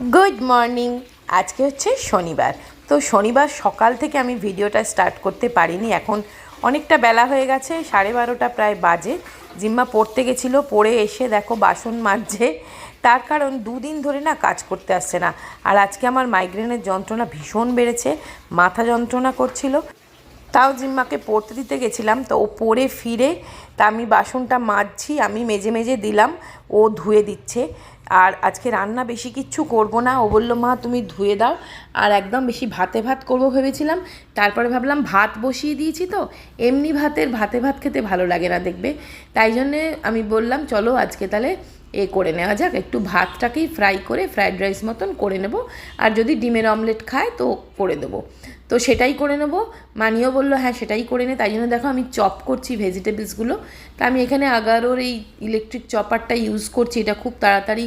Good morning আজকে হচ্ছে শনিবার। তো শনিবার সকাল থেকে আমি ভিডিওটা স্টার্ট করতে পারিনি। এখন অনেকটা বেলা হয়ে গেছে, সাড়ে বারোটা প্রায় বাজে। জিম্মা পড়তে গেছিল, পড়ে এসে দেখো বাসন মাজছে। তার কারণ দুদিন ধরে না কাজ করতে আসছে না। আর আজকে আমার মাইগ্রেনের যন্ত্রণা ভীষণ বেড়েছে, মাথা যন্ত্রণা করছিল। তাও জিম্মাকে পড়তে দিতে গেছিলাম, তো ও পড়ে ফিরে, তা আমি বাসনটা মাজছি, আমি মেজে মেজে দিলাম, ও ধুয়ে দিচ্ছে। আর আজকে রান্না বেশি কিচ্ছু করব না। ও বলল, মা, তুমি ধুয়ে দাও। আর একদম বেশি ভাতে ভাত করব ভেবেছিলাম। তারপরে ভাবলাম ভাত বসিয়ে দিয়েছি তো। এমনি ভাতের, ভাতে ভাত খেতে ভালো লাগে না দেখবে। তাই জন্যে আমি বললাম, চলো আজকে তাহলে এ করে নেওয়া যাক। একটু ভাতটাকেই ফ্রাই করে ফ্রাইড রাইস মতন করে নেব। আর যদি ডিমের অমলেট খায় তো করে দেবো। তো সেটাই করে নেব। মানিও বলল হ্যাঁ সেটাই করে নে। তাই জন্য দেখো আমি চপ করছি ভেজিটেবলসগুলো। তা আমি এখানে আগারোর এই ইলেকট্রিক চপারটা ইউজ করছি। এটা খুব তাড়াতাড়ি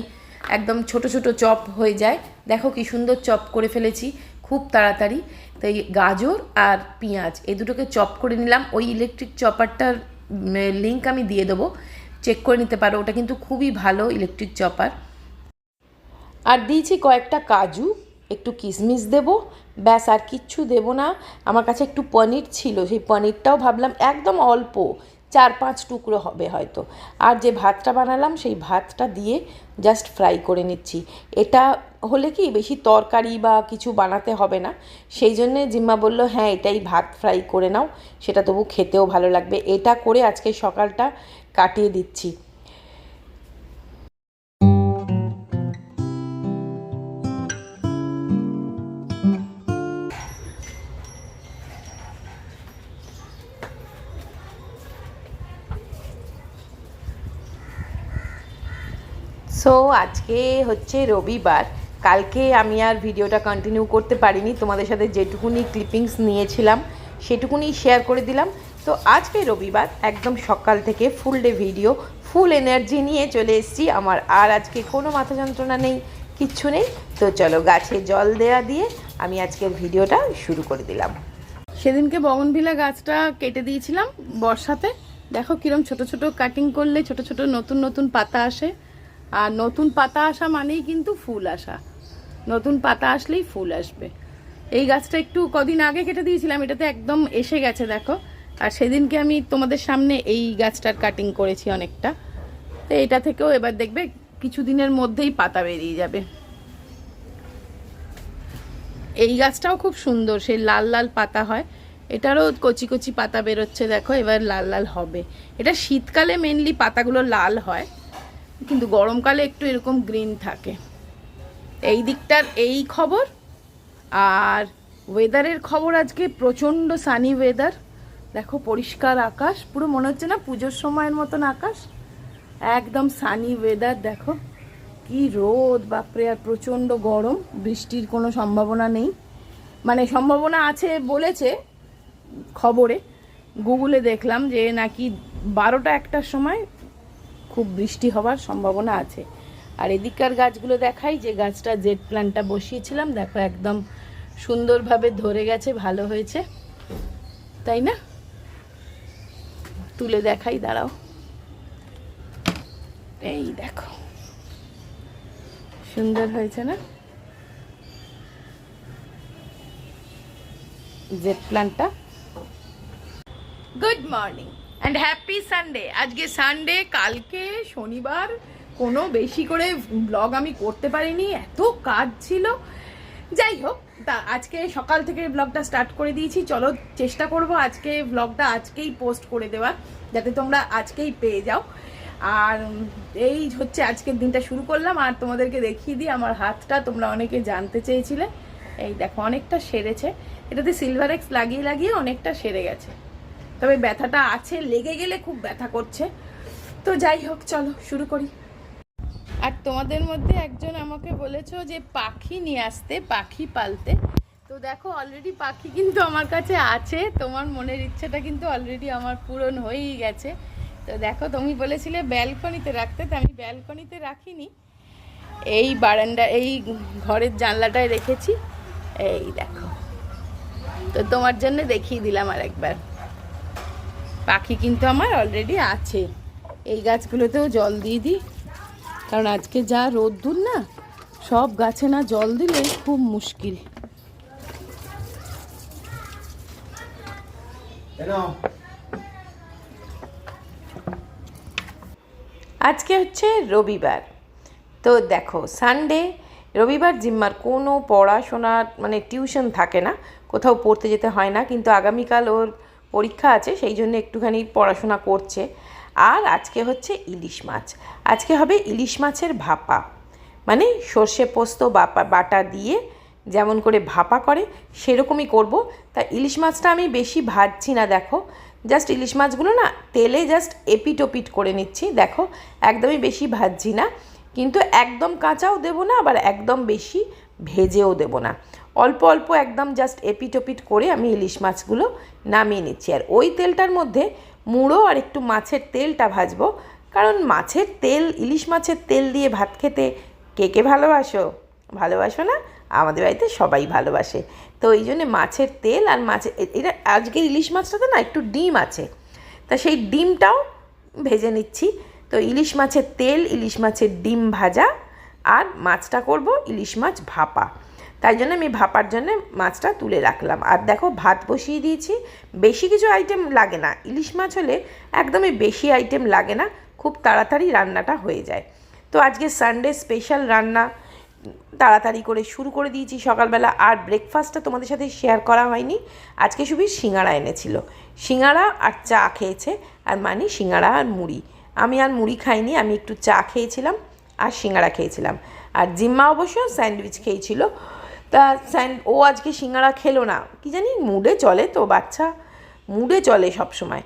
একদম ছোট ছোট চপ হয়ে যায়। দেখো কি সুন্দর চপ করে ফেলেছি, খুব তাড়াতাড়ি। তো এই গাজর আর পেঁয়াজ, এই দুটোকে চপ করে নিলাম। ওই ইলেকট্রিক চপারটার লিঙ্ক আমি দিয়ে দেবো। চেক করে নিতে পারো, ওটা কিন্তু খুবই ভালো ইলেকট্রিক চপার। আর দিয়েছি কয়েকটা কাজু। একটু কিশমিশ দেব, ব্যাস আর কিচ্ছু দেব না। আমার কাছে একটু পনির ছিল, সেই পনিরটাও ভাবলাম একদম অল্প, চার পাঁচ টুকরো হবে হয়তো। আর যে ভাতটা বানালাম, সেই ভাতটা দিয়ে জাস্ট ফ্রাই করে নিচ্ছি। এটা হলে কি বেশি তরকারি বা কিছু বানাতে হবে না। সেই জন্যে জিম্মা বলল হ্যাঁ এটাই ভাত ফ্রাই করে নাও, সেটা তবু খেতেও ভালো লাগবে। এটা করে আজকে সকালটা কাটিয়ে দিচ্ছি। সো আজকে হচ্ছে রবিবার। কালকে আমি আর ভিডিওটা কন্টিনিউ করতে পারিনি। তোমাদের সাথে যেটুকুনি ক্লিপিংস নিয়েছিলাম, সেটুকুনি শেয়ার করে দিলাম। তো আজকে রবিবার, একদম সকাল থেকে full day video full energy নিয়ে চলে এসেছি। আমার আর আজকে কোনো মাথা যন্ত্রণা নেই, কিচ্ছু নেই। তো চলো গাছে জল দেয়া দিয়ে আমি আজকের ভিডিওটা শুরু করে দিলাম। সেদিনকে বগনভিলা গাছটা কেটে দিয়েছিলাম বর্ষাতে। দেখো কিরম ছোট ছোট কাটিং করলে ছোট ছোট নতুন নতুন পাতা আসে। আর নতুন পাতা আসা মানেই কিন্তু ফুল আসা। নতুন পাতা আসলেই ফুল আসবে। এই গাছটা একটু কদিন আগে কেটে দিয়েছিলাম, এটাতে একদম এসে গেছে, দেখো। আর সেদিনকে আমি তোমাদের সামনে এই গাছটার কাটিং করেছি অনেকটা। তো এটা থেকেও এবার দেখবে কিছু দিনের মধ্যেই পাতা বেরিয়ে যাবে। এই গাছটাও খুব সুন্দর, সেই লাল লাল পাতা হয়। এটারও কচি কচি পাতা বেরোচ্ছে, দেখো, এবার লাল লাল হবে। এটা শীতকালে মেনলি পাতাগুলো লাল হয়। কিন্তু গরমকালে একটু এরকম গ্রিন থাকে। এই দিকটার এই খবর আর ওয়েদারের খবর আজকে প্রচণ্ড সানি ওয়েদার দেখো পরিষ্কার আকাশ, পুরো মনে হচ্ছে না পুজোর সময়ের মতন আকাশ। একদম সানি ওয়েদার দেখো। কি রোদ, বাপরে, আর প্রচণ্ড গরম, বৃষ্টির কোনো সম্ভাবনা নেই। মানে সম্ভাবনা আছে বলেছে খবরে। গুগলে দেখলাম যে নাকি বারোটা একটার সময় খুব বৃষ্টি হওয়ার সম্ভাবনা আছে। আর এদিককার গাছগুলো দেখাই, যে গাছটা জেট প্ল্যান্টটা বসিয়েছিলাম, দেখো একদম সুন্দরভাবে ধরে গেছে, ভালো হয়েছে। তাই না? তুলে দেখাই, দাঁড়াও। এই দেখো। সুন্দর হয়েছে না? Jade প্ল্যান্টটা good morning and happy Sunday আজকে সানডে কালকে শনিবার, কোনো বেশি করে ব্লগ আমি করতে পারিনি, এত কাজ ছিল। যাই হোক, তা আজকে সকাল থেকে ব্লগটা স্টার্ট করে দিয়েছি। চলো চেষ্টা করব আজকে ব্লগটা আজকেই পোস্ট করে দেওয়ার, যাতে তোমরা আজকেই পেয়ে যাও। আর এই হচ্ছে আজকের দিনটা শুরু করলাম। আর তোমাদেরকে দেখিয়ে দিই, আমার হাতটা তোমরা অনেকে জানতে চেয়েছিলে। এই দেখো, অনেকটা সেরেছে। এটাতে সিলভার এক্স লাগিয়ে লাগিয়ে অনেকটা সেরে গেছে। তবে ব্যথাটা আছে, লেগে গেলে খুব ব্যথা করছে। তো যাই হোক, চলো শুরু করি। আর তোমাদের মধ্যে একজন আমাকে বলেছ যে পাখি নিয়ে আসতে, পাখি পালতে। তো দেখো অলরেডি পাখি কিন্তু আমার কাছে আছে। তোমার মনের ইচ্ছাটা কিন্তু অলরেডি আমার পূরণ হয়েই গেছে। তো দেখো, তুমি বলেছিলে ব্যালকনিতে রাখতে, তো আমি ব্যালকনিতে রাখিনি। এই বারান্দা, এই ঘরের জানলাটায় রেখেছি। এই দেখো। তো তোমার জন্য দেখিয়ে দিলাম আর একবার পাখি কিন্তু আমার অলরেডি আছে। এই গাছগুলোতেও জল দিয়ে দিই। কারণ আজকে যা রোদ্দুর না সব গাছে না জল দিলে খুব মুশকিল। আজকে হচ্ছে রবিবার। তো দেখো সানডে রবিবার জিম্মার কোনো পড়াশোনার মানে টিউশন থাকে না। কোথাও পড়তে যেতে হয় না কিন্তু আগামীকাল ওর পরীক্ষা আছে, সেই জন্য একটুখানি পড়াশোনা করছে। আর আজকে হচ্ছে ইলিশ মাছ। আজকে হবে ইলিশ মাছের ভাপা। মানে সর্ষে পোস্ত বাপা, বাটা দিয়ে যেমন করে ভাপা করে, সেরকমই করব। তা ইলিশ মাছটা আমি বেশি ভাজছি না, দেখো। জাস্ট ইলিশ মাছগুলো না, তেলে জাস্ট এপিট ওপিট করে নিচ্ছি, দেখো। একদমই বেশি ভাজছি না। কিন্তু একদম কাঁচাও দেবো না, আবার একদম বেশি ভেজেও দেবো না। অল্প অল্প একদম জাস্ট এপিট ওপিট করে আমি ইলিশ মাছগুলো নামিয়ে নিচ্ছি। আর ওই তেলটার মধ্যে মুড়ো আর একটু মাছের তেলটা ভাজবো। কারণ মাছের তেল, ইলিশ মাছের তেল দিয়ে ভাত খেতে কে কে ভালোবাসো? ভালোবাসো না? আমাদের বাড়িতে সবাই ভালোবাসে। তো এই জন্যে মাছের তেল আর মাছের এটা আজকের ইলিশ মাছটাতে না একটু ডিম আছে। তা সেই ডিমটাও ভেজে নিচ্ছি। তো ইলিশ মাছের তেল, ইলিশ মাছের ডিম ভাজা আর মাছটা করব ইলিশ মাছ ভাপা। তাই জন্য আমি ভাপার জন্য মাছটা তুলে রাখলাম। আর দেখো, ভাত বসিয়ে দিয়েছি। বেশি কিছু আইটেম লাগে না। ইলিশ মাছ হলে একদমই বেশি আইটেম লাগে না। খুব তাড়াতাড়ি রান্নাটা হয়ে যায়। তো আজকে সানডে স্পেশাল রান্না। তাড়াতাড়ি করে শুরু করে দিয়েছি সকালবেলা। আর ব্রেকফাস্টটা তোমাদের সাথে শেয়ার করা হয়নি। আজকে শুধু সিঙ্গাড়া এনেছিল। সিঙ্গাড়া আর চা খেয়েছে। আর মানে সিঙ্গাড়া আর মুড়ি। আমি আর মুড়ি খাইনি, আমি একটু চা খেয়েছিলাম আর সিঙ্গাড়া খেয়েছিলাম। আর জিম্মা অবশ্য স্যান্ডউইচ খেয়েছিল। তা স্যান ও আজকে সিঙ্গাড়া খেলো না। কি জানি, মুডে চলে তো বাচ্চা। মুডে চলে সব সময়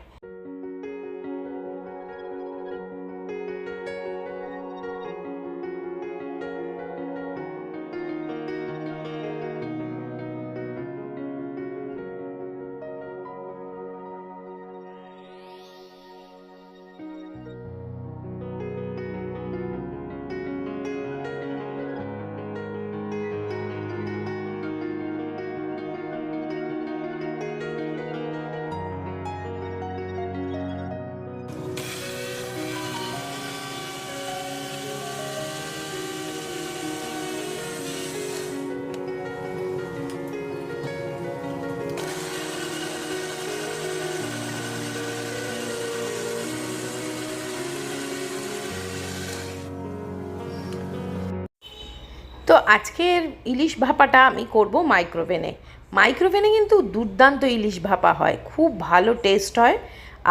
আজকের ইলিশ ভাপাটা আমি করব মাইক্রোওভেনে। মাইক্রোওভেনে কিন্তু দুর্দান্ত ইলিশ ভাপা হয়। খুব ভালো টেস্ট হয়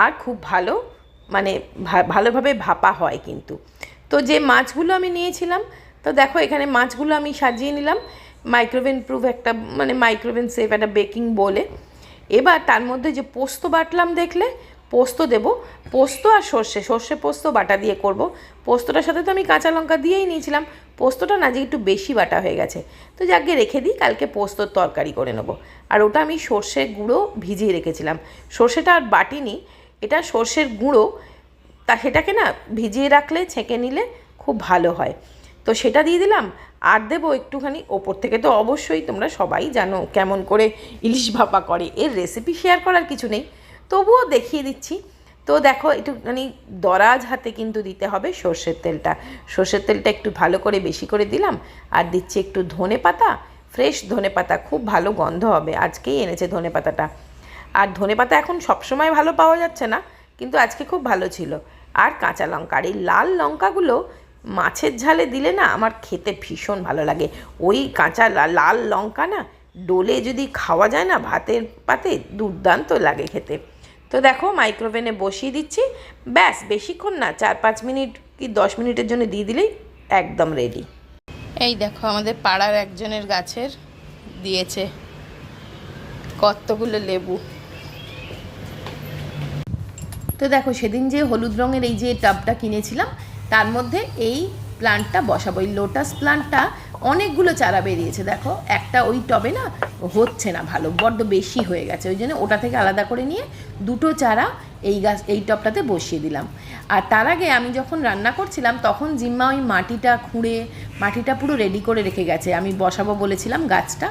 আর খুব ভালো মানে ভালোভাবে ভাপা হয় কিন্তু। তো যে মাছগুলো আমি নিয়েছিলাম, তো দেখো এখানে মাছগুলো আমি সাজিয়ে নিলাম। মাইক্রোওভেন প্রুফ একটা মানে মাইক্রোওভেন সেফ একটা বেকিং বলে। এবার তার মধ্যে যে পোস্ত বাটলাম দেখলে পোস্ত দেব। পোস্ত আর সর্ষে সর্ষে পোস্ত বাটা দিয়ে করব। পোস্তটার সাথে তো আমি কাঁচা লঙ্কা দিয়েই নিয়েছিলাম। পোস্তটা না যে একটু বেশি বাটা হয়ে গেছে। তো যাকে রেখে দিই, কালকে পোস্তর তরকারি করে নেব। আর ওটা আমি সর্ষে গুঁড়ো ভিজিয়ে রেখেছিলাম। সর্ষেটা আর বাটিনি, এটা সর্ষের গুঁড়ো। তা সেটাকে না ভিজিয়ে রাখলে, ছেঁকে নিলে খুব ভালো হয়। তো সেটা দিয়ে দিলাম। আর দেবো একটুখানি ওপর থেকে। তো অবশ্যই তোমরা সবাই জানো কেমন করে ইলিশ ভাপা করে। এর রেসিপি শেয়ার করার কিছু নেই। তবুও দেখিয়ে দিচ্ছি। তো দেখো একটুখানি দরাজ হাতে কিন্তু দিতে হবে সর্ষের তেলটা। সর্ষের তেলটা একটু ভালো করে বেশি করে দিলাম, আর দিচ্ছি একটু ধনে পাতা, ফ্রেশ ধনে পাতা, খুব ভালো গন্ধ হবে, আজকেই এনেছে ধনে পাতাটা। আর ধনেপাতা এখন সবসময় ভালো পাওয়া যাচ্ছে না, কিন্তু আজকে খুব ভালো ছিল। আর কাঁচা লঙ্কা, আর এই লাল লঙ্কাগুলো মাছের ঝালে দিলে না আমার খেতে ভীষণ ভালো লাগে। ওই কাঁচা লাল লঙ্কা না, ডোলে যদি খাওয়া যায় না ভাতের পাতে, দুর্দান্ত লাগে খেতে। তো দেখো মাইক্রোওভেনে বসিয়ে দিচ্ছি। ব্যাস, বেশিক্ষণ না, চার পাঁচ মিনিট কি দশ মিনিটের জন্য দিয়ে দিলেই একদম রেডি এই দেখো, আমাদের পাড়ার একজনের গাছের দিয়েছে কতগুলো লেবু। তো দেখো, সেদিন যে হলুদ রঙের এই যে টাবটা কিনেছিলাম, তার মধ্যে এই প্লান্টটা বসাবো। এই লোটাস প্লান্টটা অনেকগুলো চারা বেরিয়েছে, দেখো। একটা ওই টবে না হচ্ছে না ভালো, বড্ড বেশি হয়ে গেছে। ওই জন্য ওটা থেকে আলাদা করে নিয়ে দুটো চারা এই গাছ, এই টবটাতে বসিয়ে দিলাম। আর তার আগে আমি যখন রান্না করছিলাম, তখন জিম্মা ওই মাটিটা খুঁড়ে, মাটিটা পুরো রেডি করে রেখে গেছে। আমি বসাবো বলেছিলাম গাছটা।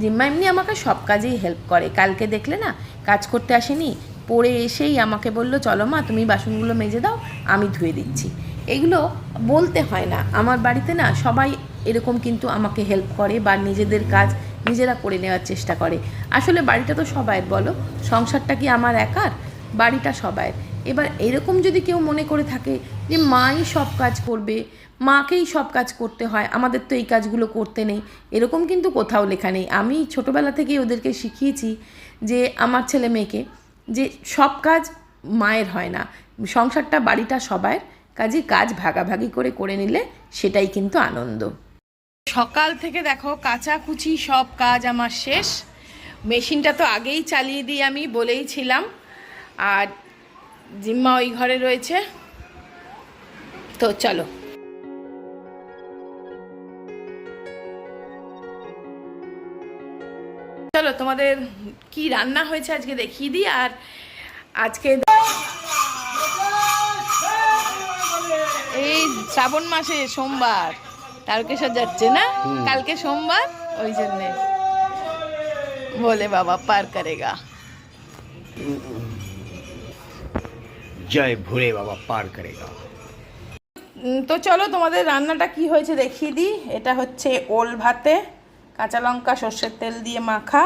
জিম্মা এমনি আমাকে সব কাজেই হেল্প করে। কালকে দেখলে না কাজ করতে আসেনি, পড়ে এসেই আমাকে বলল, চলো মা, তুমি বাসনগুলো মেজে দাও, আমি ধুয়ে দিচ্ছি। এগুলো বলতে হয় না। আমার বাড়িতে না সবাই এরকম কিন্তু আমাকে হেল্প করে বা নিজেদের কাজ নিজেরা করে নেওয়ার চেষ্টা করে। আসলে বাড়িটা তো সবাই বলো? সংসারটা কি আমার একার? বাড়িটা সবাই এবার এরকম যদি কেউ মনে করে থাকে যে মাই সব কাজ করবে, মাকেই সব কাজ করতে হয়, আমাদের তো এই কাজগুলো করতে নেই, এরকম কিন্তু কোথাও লেখা নেই। আমি ছোটোবেলা থেকেই ওদেরকে শিখিয়েছি যে, আমার ছেলে মেয়েকে যে সব কাজ মায়ের হয় না। সংসারটা বাড়িটা সবাই কাজে কাজ ভাগাভাগি করে করে নিলে সেটাই কিন্তু আনন্দ। সকাল থেকে দেখো, কাচাকুচি সব কাজ আমার শেষ। মেশিনটা তো আগেই চালিয়ে দিই আমি বলেই ছিলাম। আর জিম্মা ওই ঘরে রয়েছে। তো চলো। চলো, তোমাদের কি রান্না হয়েছে আজকে দেখিয়ে দিই, আর আজকে এই শ্রাবণ মাসে সোমবার। তারকেশ্বর যাচ্ছে না? কালকে সোমবার ওই জন্যে। বলে বাবা পার করেগা। জয় ভোরে বাবা পার করেগা। তো চলো তোমাদের রান্নাটা কি হয়েছে দেখিয়ে দিই। এটা হচ্ছে ওল ভাতে কাঁচা লঙ্কা সর্ষের তেল দিয়ে মাখা।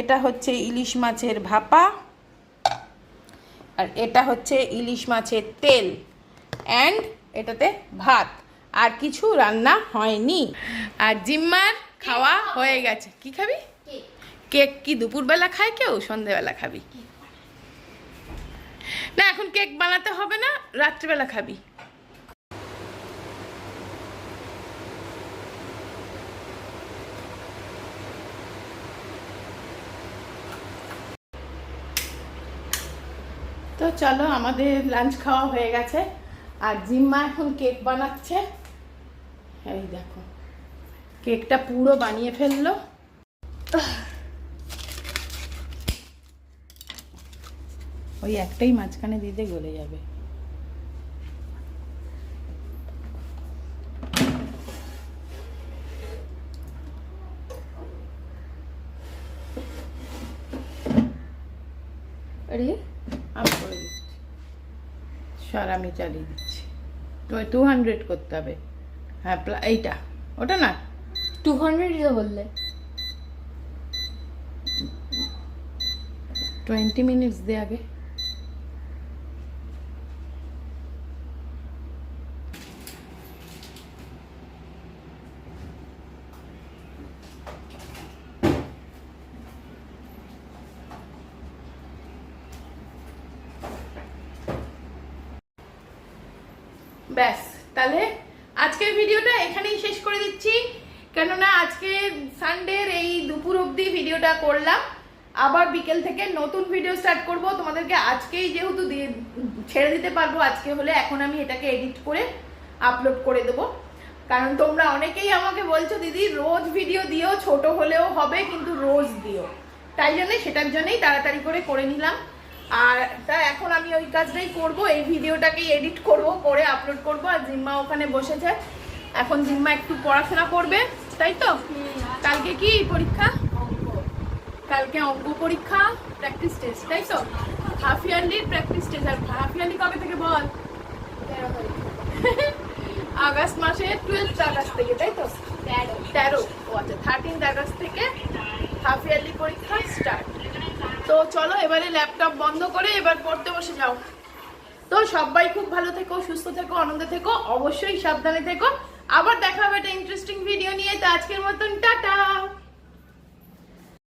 এটা হচ্ছে ইলিশ মাছের ভাপা। আর এটা হচ্ছে ইলিশ মাছের তেল। অ্যান্ড এটাতে ভাত। আর কিছু রান্না হয়নি। আর জিম্মার খাওয়া হয়ে গেছে। কি খাবি? কেক। কি দুপুরবেলা খায় কেউ? সন্ধেবেলা খাবি। না এখন কেক বানাতে হবে না রাত্রিবেলা খাবি। তো চলো আমাদের লাঞ্চ খাওয়া হয়ে গেছে। আর জিম্মা এখন কেক বানাচ্ছে। এই দেখো, কেকটা পুরো বানিয়ে ফেলল। ওই একটাই মাঝখানে দিতে গলে যাবে। আরে, আমি করে দিচ্ছি। আমি চালিয়ে দিচ্ছি। তো টু হান্ড্রেড করতে হবে। হ্যাঁ এইটা। ওটা না? টু হান্ড্রেড বললে। টোয়েন্টি মিনিটস দে আগে। ব্যাস তাহলে আজকের ভিডিওটা এখানেই শেষ করে দিচ্ছি। কেননা আজকে সানডের এই দুপুর অবধি ভিডিওটা করলাম। আবার বিকেল থেকে নতুন ভিডিও স্টার্ট করব। তোমাদেরকে আজকেই যেহেতু ছেড়ে দিতে পারব, আজকে হলে এখন আমি এটাকে এডিট করে আপলোড করে দেবো। কারণ তোমরা অনেকেই আমাকে বলছো, দিদি, রোজ ভিডিও দিও, ছোট হলেও হবে, কিন্তু রোজ দিও। তাই জন্য সেটার জন্যই তাড়াতাড়ি করে করে নিলাম। আর তা এখন আমি ওই কাজটাই করব, এই ভিডিওটাকেই এডিট করব, করে আপলোড করব, আর জিম্মা ওখানে বসেছে। এখন জিম্মা একটু পড়াশোনা করবে, তাই তো? কালকে কি পরীক্ষা? কালকে অঙ্ক পরীক্ষা প্র্যাকটিস টেস্ট তাই তো? হাফ ইয়ারলি প্র্যাকটিস টেস্ট আর হাফ ইয়ারলি কবে থেকে বল? আগস্ট মাসে টুয়েলথ আগস্ট থেকে, তাই তো? তেরো। ও আচ্ছা থার্টিন আগস্ট থেকে হাফ ইয়ারলি পরীক্ষা স্টার্ট তো চলো, এবারে ল্যাপটপ বন্ধ করে এবার পড়তে বসে যাও। তো সবাই খুব ভালো থেকো, সুস্থ থেকো, আনন্দে থেকো, অবশ্যই সাবধানে থেকো। আবার দেখা হবে একটা ইন্টারেস্টিং ভিডিও নিয়ে। তো আজকের মতন, টাটা!